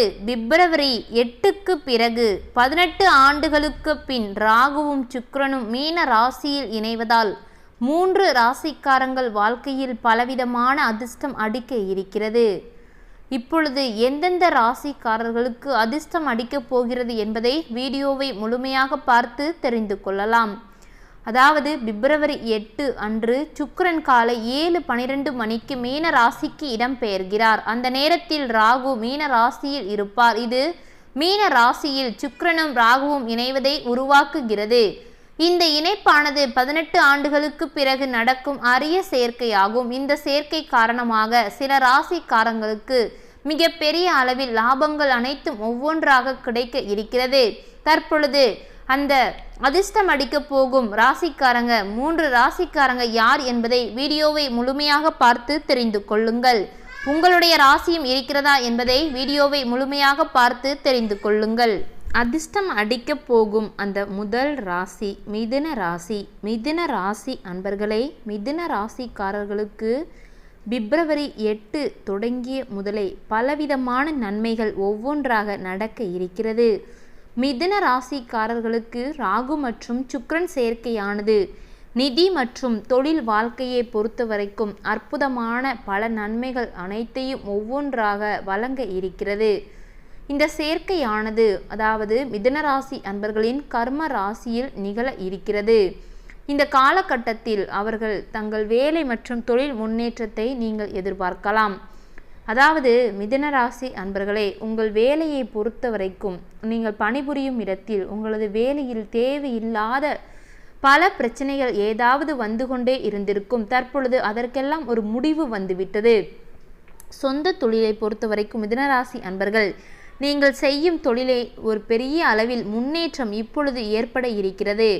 பிப்ரவரி எட்டுக்கு பிறகு பதினெட்டு ஆண்டுகளுக்கு பின் ராகுவும் சுக்ரனும் மீன ராசியில் இணைவதால் மூன்று ராசிக்காரங்கள் வாழ்க்கையில் பலவிதமான அதிர்ஷ்டம் அடிக்க இருக்கிறது. இப்பொழுது எந்தெந்த ராசிக்காரர்களுக்கு அதிர்ஷ்டம் அடிக்கப் போகிறது என்பதை வீடியோவை முழுமையாக பார்த்து தெரிந்து கொள்ளலாம். அதாவது பிப்ரவரி எட்டு அன்று சுக்கரன் காலை ஏழு பனிரெண்டு மணிக்கு மீன ராசிக்கு இடம்பெயர்கிறார். அந்த நேரத்தில் ராகு மீன ராசியில் இருப்பார். இது மீன ராசியில் சுக்கரனும் ராகுவும் இணைவதை உருவாக்குகிறது. இந்த இணைப்பானது பதினெட்டு ஆண்டுகளுக்கு பிறகு நடக்கும் அரிய சேர்க்கையாகும். இந்த சேர்க்கை காரணமாக சில ராசிக்காரங்களுக்கு மிக பெரிய அளவில் லாபங்கள் அனைத்தும் ஒவ்வொன்றாக கிடைக்க இருக்கிறது. தற்பொழுது அந்த அதிர்ஷ்டம் அடிக்க போகும் ராசிக்காரங்க மூன்று ராசிக்காரங்க யார் என்பதை வீடியோவை முழுமையாக பார்த்து தெரிந்து கொள்ளுங்கள். உங்களுடைய ராசியும் இருக்கிறதா என்பதை வீடியோவை முழுமையாக பார்த்து தெரிந்து கொள்ளுங்கள். அதிர்ஷ்டம் அடிக்க போகும் அந்த முதல் ராசி மிதுன ராசி. மிதுன ராசி அன்பர்களே மிதுன ராசிக்காரர்களுக்கு பிப்ரவரி எட்டு தொடங்கிய முதலே பலவிதமான நன்மைகள் ஒவ்வொன்றாக நடக்க இருக்கிறது. மிதுன ராசிக்காரர்களுக்கு ராகு மற்றும் சுக்ரன் சேர்க்கையானது. நிதி மற்றும் தொழில் வாழ்க்கையை பொறுத்தவரைக்கும் அற்புதமான பல நன்மைகள் அனைத்தையும் ஒவ்வொன்றாக வழங்க இருக்கிறது. இந்த சேர்க்கையானது அதாவது மிதுன ராசி அன்பர்களின் கர்ம ராசியில் நிகழ இருக்கிறது. இந்த காலகட்டத்தில் அவர்கள் தங்கள் வேலை மற்றும் தொழில் முன்னேற்றத்தை நீங்கள் எதிர்பார்க்கலாம். அதாவது மிதன ராசி அன்பர்களே உங்கள் வேலையை பொறுத்த வரைக்கும் நீங்கள் பணிபுரியும் இடத்தில் உங்களது வேலையில் தேவையில்லாத பல பிரச்சனைகள் ஏதாவது வந்து கொண்டே இருந்திருக்கும். தற்பொழுது அதற்கெல்லாம் ஒரு முடிவு வந்துவிட்டது. சொந்த தொழிலை பொறுத்த வரைக்கும் மிதனராசி அன்பர்கள் நீங்கள் செய்யும் தொழிலை ஒரு பெரிய அளவில் முன்னேற்றம் இப்பொழுது ஏற்பட இருக்கிறது.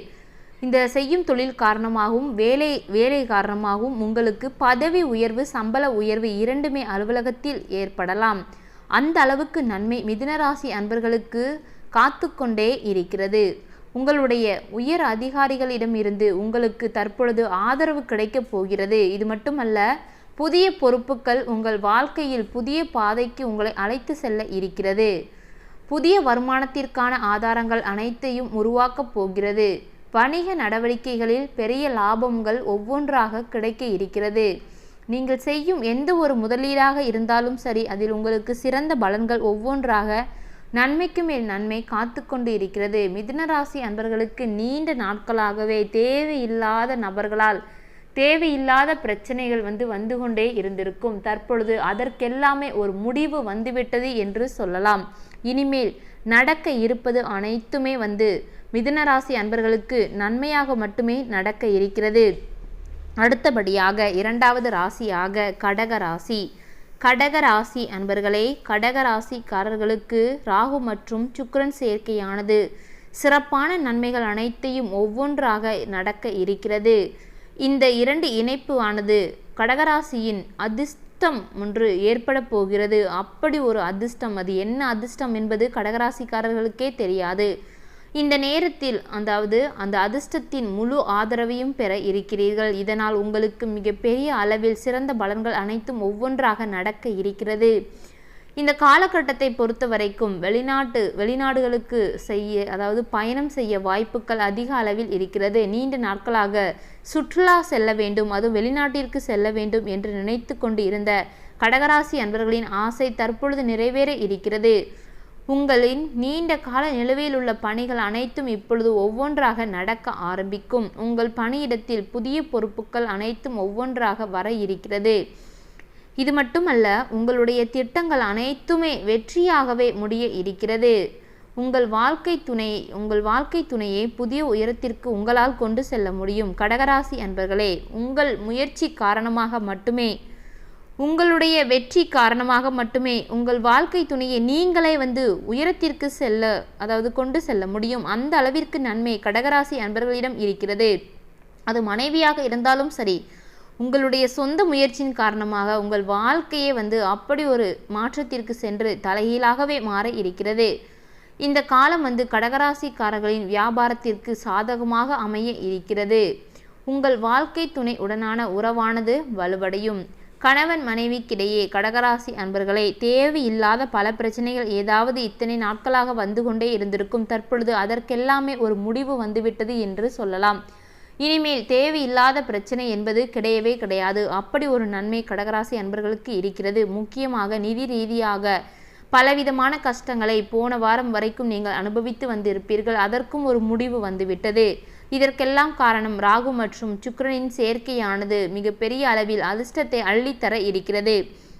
இந்த செய்யும் தொழில் காரணமாகவும் வேலை வேலை காரணமாகவும் உங்களுக்கு பதவி உயர்வு சம்பள உயர்வு இரண்டுமே அலுவலகத்தில் ஏற்படலாம். அந்த அளவுக்கு நன்மை மிதுனராசி அன்பர்களுக்கு காத்து கொண்டே இருக்கிறது. உங்களுடைய உயர் அதிகாரிகளிடமிருந்து உங்களுக்கு தற்பொழுது ஆதரவு கிடைக்கப் போகிறது. இது மட்டுமல்ல புதிய பொறுப்புகள் உங்கள் வாழ்க்கையில் புதிய பாதைக்கு உங்களை அழைத்து செல்ல இருக்கிறது. புதிய வருமானத்திற்கான ஆதாரங்கள் அனைத்தையும் உருவாக்கப் போகிறது. வணிக நடவடிக்கைகளில் பெரிய லாபங்கள் ஒவ்வொன்றாக கிடைக்க இருக்கிறது. நீங்கள் செய்யும் எந்த ஒரு முதலீடாக இருந்தாலும் சரி அதில் உங்களுக்கு சிறந்த பலன்கள் ஒவ்வொன்றாக நன்மைக்கு மேல் நன்மை காத்து கொண்டு இருக்கிறது. மிதுனராசி அன்பர்களுக்கு நீண்ட நாட்களாகவே தேவையில்லாத நபர்களால் தேவையில்லாத பிரச்சனைகள் வந்து வந்து கொண்டே இருந்திருக்கும். தற்பொழுது அதற்கெல்லாமே ஒரு முடிவு வந்துவிட்டது என்று சொல்லலாம். இனிமேல் நடக்க இருப்பது அனைத்துமே வந்து மிதுனராசி அன்பர்களுக்கு நன்மையாக மட்டுமே நடக்க இருக்கிறது. அடுத்தபடியாக இரண்டாவது ராசியாக கடக ராசி. கடக ராசி அன்பர்களே கடக ராசிக்காரர்களுக்கு ராகு மற்றும் சுக்கரன் சேர்க்கையானது. சிறப்பான நன்மைகள் அனைத்தையும் ஒவ்வொன்றாக நடக்க இருக்கிறது. இந்த இரண்டு இணைப்பு ஆனது கடகராசியின் அதிர்ஷ்டம் ஒன்று ஏற்பட போகிறது. அப்படி ஒரு அதிர்ஷ்டம். அது என்ன அதிர்ஷ்டம் என்பது கடகராசிக்காரர்களுக்கே தெரியாது. இந்த நேரத்தில் அதாவது அந்த அதிர்ஷ்டத்தின் முழு ஆதரவையும் பெற இருக்கிறீர்கள். இதனால் உங்களுக்கு மிகப்பெரிய அளவில் சிறந்த பலன்கள் அனைத்தும் ஒவ்வொன்றாக நடக்க இருக்கிறது. இந்த காலகட்டத்தை பொறுத்த வரைக்கும் வெளிநாட்டு வெளிநாடுகளுக்கு செய்ய அதாவது பயணம் செய்ய வாய்ப்புகள் அதிக அளவில் இருக்கிறது. நீண்ட நாட்களாக சுற்றுலா செல்ல வேண்டும் அது வெளிநாட்டிற்கு செல்ல வேண்டும் என்று நினைத்து கொண்டு இருந்த கடகராசி அன்பர்களின் ஆசை தற்பொழுது நிறைவேற இருக்கிறது. உங்களின் நீண்ட கால நிலுவையில் உள்ள பணிகள் அனைத்தும் இப்பொழுது ஒவ்வொன்றாக நடக்க ஆரம்பிக்கும். உங்கள் பணியிடத்தில் புதிய பொறுப்புகள் அனைத்தும் ஒவ்வொன்றாக வர இருக்கிறது. இது மட்டுமல்ல உங்களுடைய திட்டங்கள் அனைத்துமே வெற்றியாகவே முடிய இருக்கிறது. உங்கள் வாழ்க்கை துணை உங்கள் வாழ்க்கை துணையை புதிய உயரத்திற்கு உங்களால் கொண்டு செல்ல முடியும். கடகராசி அன்பர்களே உங்கள் முயற்சி காரணமாக மட்டுமே உங்களுடைய வெற்றி காரணமாக மட்டுமே உங்கள் வாழ்க்கை துணையை நீங்களே வந்து உயரத்திற்கு செல்ல அதாவது கொண்டு செல்ல முடியும். அந்த அளவிற்கு நன்மை கடகராசி அன்பர்களிடம் இருக்கிறது. அது மனைவியாக இருந்தாலும் சரி உங்களுடைய சொந்த முயற்சியின் காரணமாக உங்கள் வாழ்க்கையே வந்து அப்படி ஒரு மாற்றத்திற்கு சென்று தலைகீழாகவே மாற இருக்கிறது. இந்த காலம் வந்து கடகராசிக்காரர்களின் வியாபாரத்திற்கு சாதகமாக அமைய இருக்கிறது. உங்கள் வாழ்க்கை துணை உடனான உறவானது வலுவடையும். கணவன் மனைவிக்கிடையே கடகராசி அன்பர்களே தேவையில்லாத பல பிரச்சனைகள் ஏதாவது இத்தனை நாட்களாக வந்து கொண்டே இருந்திருக்கும். தற்பொழுது அதற்கெல்லாமே ஒரு முடிவு வந்துவிட்டது என்று சொல்லலாம். இனிமேல் தேவையில்லாத பிரச்சனை என்பது கிடையவே கிடையாது. அப்படி ஒரு நன்மை கடகராசி அன்பர்களுக்கு இருக்கிறது. முக்கியமாக நிதி ரீதியாக பலவிதமான கஷ்டங்களை போன வாரம் வரைக்கும் நீங்கள் அனுபவித்து வந்திருப்பீர்கள். அதற்கும் ஒரு முடிவு வந்துவிட்டது. இதற்கெல்லாம் காரணம் ராகு மற்றும் சுக்கரனின் சேர்க்கையானது. மிகப்பெரிய அளவில் அதிர்ஷ்டத்தை அள்ளித்தர இருக்கிறது.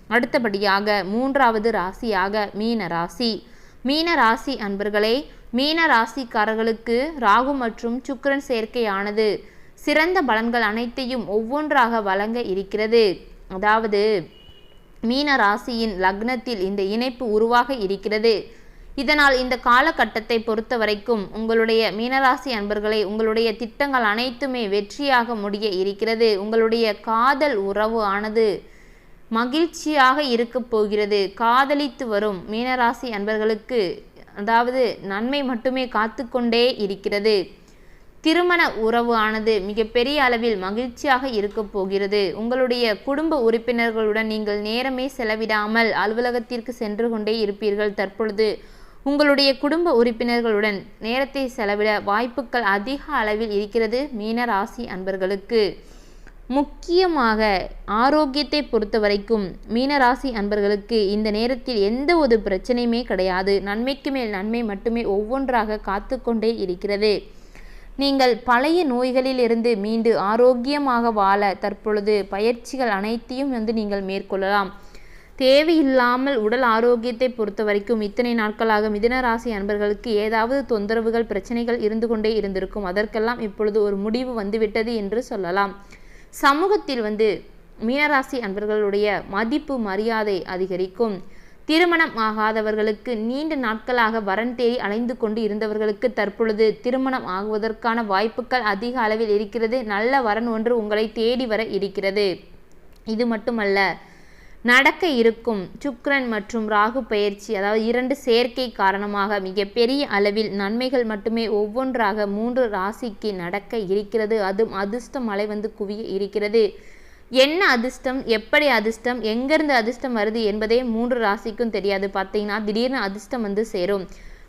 அடுத்தபடியாக மூன்றாவது ராசியாக மீன ராசி. மீன ராசி அன்பர்களே மீன ராசிக்காரர்களுக்கு ராகு மற்றும் சுக்கரன் சேர்க்கையானது. சிறந்த பலன்கள் அனைத்தையும் ஒவ்வொன்றாக வழங்க இருக்கிறது. அதாவது மீன ராசியின் லக்னத்தில் இந்த இணைப்பு உருவாக இருக்கிறது. இதனால் இந்த காலகட்டத்தை பொறுத்த வரைக்கும் உங்களுடைய மீனராசி அன்பர்களை உங்களுடைய திட்டங்கள் அனைத்துமே வெற்றியாக முடிய இருக்கிறது. உங்களுடைய காதல் உறவு ஆனது மகிழ்ச்சியாக இருக்க போகிறது. காதலித்து வரும் மீனராசி அன்பர்களுக்கு அதாவது நன்மை மட்டுமே காத்து கொண்டே இருக்கிறது. திருமண உறவு ஆனது மிகப்பெரிய அளவில் மகிழ்ச்சியாக இருக்க போகிறது. உங்களுடைய குடும்ப உறுப்பினர்களுடன் நீங்கள் நேரமே செலவிடாமல் அலுவலகத்திற்கு சென்று கொண்டே இருப்பீர்கள். தற்பொழுது உங்களுடைய குடும்ப உறுப்பினர்களுடன் நேரத்தை செலவிட வாய்ப்புகள் அதிக அளவில் இருக்கிறது மீன ராசி அன்பர்களுக்கு. முக்கியமாக ஆரோக்கியத்தை பொறுத்த வரைக்கும் மீனராசி அன்பர்களுக்கு இந்த நேரத்தில் எந்த ஒரு பிரச்சனையுமே கிடையாது. நன்மைக்கு மேல் நன்மை மட்டுமே ஒவ்வொன்றாக காத்து கொண்டே இருக்கிறது. நீங்கள் பழைய நோய்களிலிருந்து மீண்டு ஆரோக்கியமாக வாழ தற்பொழுது பயிற்சிகள் அனைத்தையும் வந்து நீங்கள் மேற்கொள்ளலாம். தேவையில்லாமல் உடல் ஆரோக்கியத்தை பொறுத்த வரைக்கும் இத்தனை நாட்களாக மிதனராசி அன்பர்களுக்கு ஏதாவது தொந்தரவுகள் பிரச்சனைகள் இருந்து கொண்டே இருந்திருக்கும். அதற்கெல்லாம் இப்பொழுது ஒரு முடிவு வந்துவிட்டது என்று சொல்லலாம். சமூகத்தில் வந்து மீனராசி அன்பர்களுடைய மதிப்பு மரியாதை அதிகரிக்கும். திருமணம் ஆகாதவர்களுக்கு நீண்ட நாட்களாக வரன் தேடி அலைந்து கொண்டு இருந்தவர்களுக்கு தற்பொழுது திருமணம் ஆகுவதற்கான வாய்ப்புகள் அதிக அளவில் இருக்கிறது. நல்ல வரன் ஒன்று உங்களை தேடி வர இருக்கிறது. இது மட்டுமல்ல நடக்க இருக்கும். சுக்ரன் மற்றும் ராகு பயிற்சி அதாவது இரண்டு சேர்க்கை காரணமாக மிகப்பெரிய அளவில் நன்மைகள் மட்டுமே ஒவ்வொன்றாக மூன்று ராசிக்கு நடக்க இருக்கிறது. அதுவும் அதிர்ஷ்ட மழை வந்து குவிய இருக்கிறது. என்ன அதிர்ஷ்டம்? எப்படி அதிர்ஷ்டம்? எங்கேருந்து அதிர்ஷ்டம் வருது என்பதே மூன்று ராசிக்கும் தெரியாது. பார்த்தீங்கன்னா திடீர்னு அதிர்ஷ்டம் வந்து சேரும்.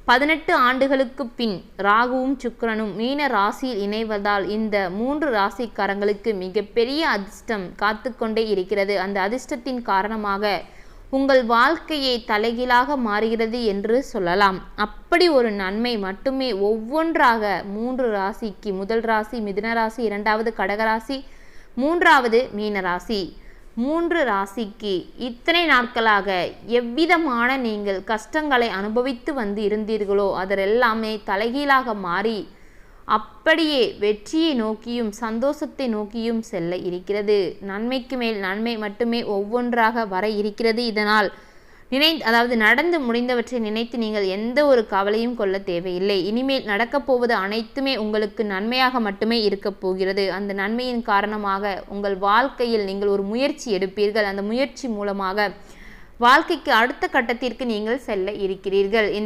பதினெட்டு ஆண்டுகளுக்கு பின் ராகுவும் சுக்கரனும் மீன ராசியில் இணைவதால் இந்த மூன்று ராசிக்காரங்களுக்கு மிகப்பெரிய அதிர்ஷ்டம் காத்து கொண்டே இருக்கிறது. அந்த அதிர்ஷ்டத்தின் காரணமாக உங்கள் வாழ்க்கையை தலைகீழாக மாறுகிறது என்று சொல்லலாம். அப்படி ஒரு நன்மை மட்டுமே ஒவ்வொன்றாக மூன்று ராசிக்கு முதல் ராசி மிதுன ராசி இரண்டாவது கடகராசி மூன்றாவது மீனராசி. மூன்று ராசிக்கு இத்தனை நாட்களாக எவ்விதமான நீங்கள் கஷ்டங்களை அனுபவித்து வந்து இருந்தீர்களோ அதெல்லாமே தலைகீழாக மாறி அப்படியே வெற்றியை நோக்கியும் சந்தோஷத்தை நோக்கியும் செல்ல இருக்கிறது. நன்மைக்கு மேல் நன்மை மட்டுமே ஒவ்வொன்றாக வர இருக்கிறது. இதனால் நினை அதாவது நடந்து முடிந்தவற்றை நினைத்து நீங்கள் எந்த ஒரு கவலையும் கொள்ள தேவையில்லை. இனிமேல் நடக்கப் போவது அனைத்துமே உங்களுக்கு நன்மையாக மட்டுமே இருக்கப் போகிறது. அந்த நன்மையின் காரணமாக உங்கள் வாழ்க்கையில் நீங்கள் ஒரு முயற்சி எடுப்பீர்கள். அந்த முயற்சி மூலமாக வாழ்க்கைக்கு அடுத்த கட்டத்திற்கு நீங்கள் செல்ல இருக்கிறீர்கள். இந்த